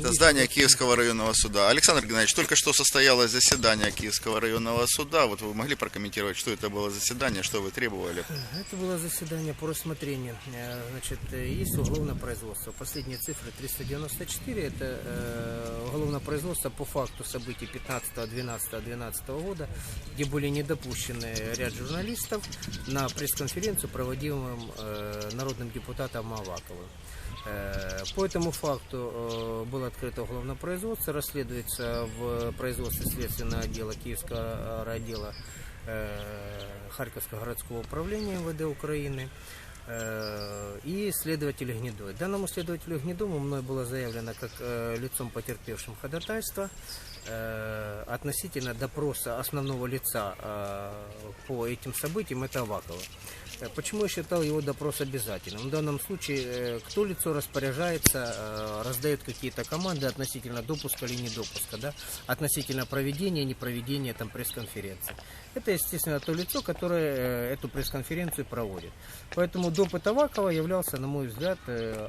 Это здание Киевского районного суда. Александр Геннадьевич, только что состоялось заседание Киевского районного суда. Вот вы могли прокомментировать, что это было заседание, что вы требовали? Это было заседание по рассмотрению. Э, Значит, есть уголовное производство. Последние цифры 394. Это э, уголовное производство по факту событий 15, 12, 12 года, где были недопущены ряд журналистов на пресс-конференцию, проводимым э, народным депутатом Аваковым. Э, По этому факту было открыто уголовное производство, расследуется в производстве следственного отдела Киевского э, райотдела э, Харьковского городского управления МВД Украины э, и следователю Гнедой. Данному следователю Гнедому мной было заявлено как э, лицом потерпевшим ходатайство э, относительно допроса основного лица э, по этим событиям, это Авакова. Э, Почему я считал его допрос обязательным? В данном случае, э, кто лицо распоряжается, э, раздает какие-то команды относительно допуска или недопуска, да? относительно проведения, непроведения там пресс-конференции. Это, естественно, то лицо, которое эту пресс-конференцию проводит. Поэтому допыт Авакова являлся, на мой взгляд,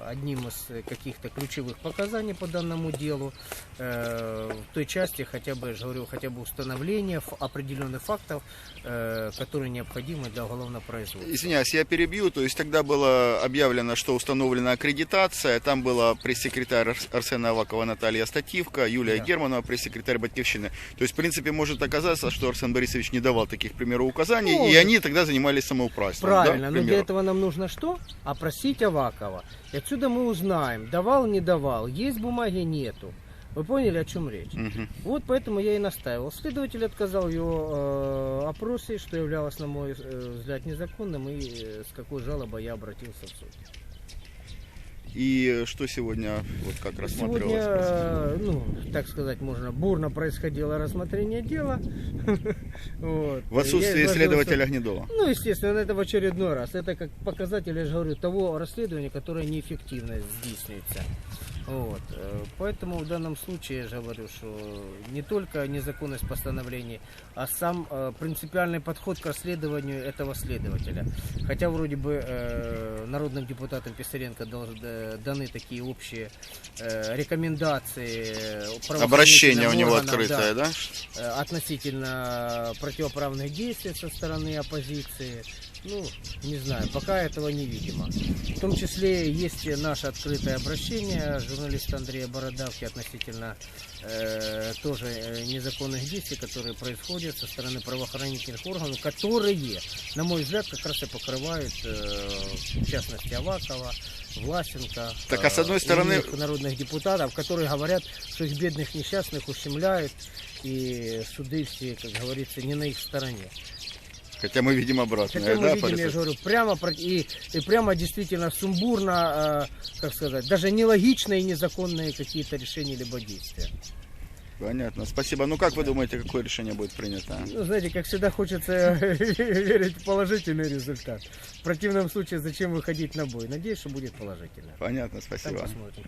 одним из каких-то ключевых показаний по данному делу. В той части, хотя бы, говорю, хотя бы установления ф- определенных фактов, которые необходимы для уголовного производства. Извиняюсь, я перебью. То есть тогда было объявлено, что установлена аккредитация. Там была пресс-секретарь Арс- Арсена Авакова Наталья Стативка, Юлия Да. Германова, пресс-секретарь Батьковщины. То есть, в принципе, может оказаться, что Арсен Борисович не давал таких, к примеру, указаний, и Может. они тогда занимались самоуправством. да, Правильно, к но для этого нам нужно что? Опросить Авакова. И отсюда мы узнаем, давал, не давал, есть бумаги, нету. Вы поняли, о чем речь? Мгм. Вот поэтому я и настаивал. Следователь отказал его э, опросе, что являлось, на мой э, взгляд, незаконным, и э, с какой жалобой я обратился в суд. И что сегодня, вот как Сегодня, рассматривалось? э, ну, так сказать, можно, бурно происходило рассмотрение дела. Вот. В отсутствии следователя Гнедова. Ну, естественно, это в очередной раз. Это как показатель, я же говорю, того расследования, которое неэффективно здійснюється. Вот. э, Поэтому в данном случае я же говорю, что не только незаконность постановлений, а сам э, принципиальный подход к расследованию этого следователя. Хотя вроде бы э, народным депутатам Писаренко э, даны такие общие э, рекомендации. э, Обращение у него органам, да, открытое, да? э, относительно противоправных действий со стороны оппозиции. Ну, не знаю, пока этого не видимо. В том числе есть наше открытое обращение журналиста Андрея Бородавки относительно э, тоже незаконных действий, которые происходят со стороны правоохранительных органов, которые, на мой взгляд, как раз и покрывают, э, в частности, Авакова, Власенко, Так, а с одной э, стороны- народных депутатов, которые говорят, что их бедных несчастных ущемляют, и суды все, как говорится, не на их стороне. Хотя мы видим обратное, Хотя мы да, видим, я Борис? же говорю, прямо и, и прямо действительно сумбурно, э, как сказать, даже нелогичные и незаконные какие-то решения либо действия. Понятно, спасибо. Ну как вы думаете, какое решение будет принято? Ну, знаете, как всегда хочется верить в положительный результат. В противном случае, зачем выходить на бой? Надеюсь, что будет положительно. Понятно, Там спасибо. посмотрим.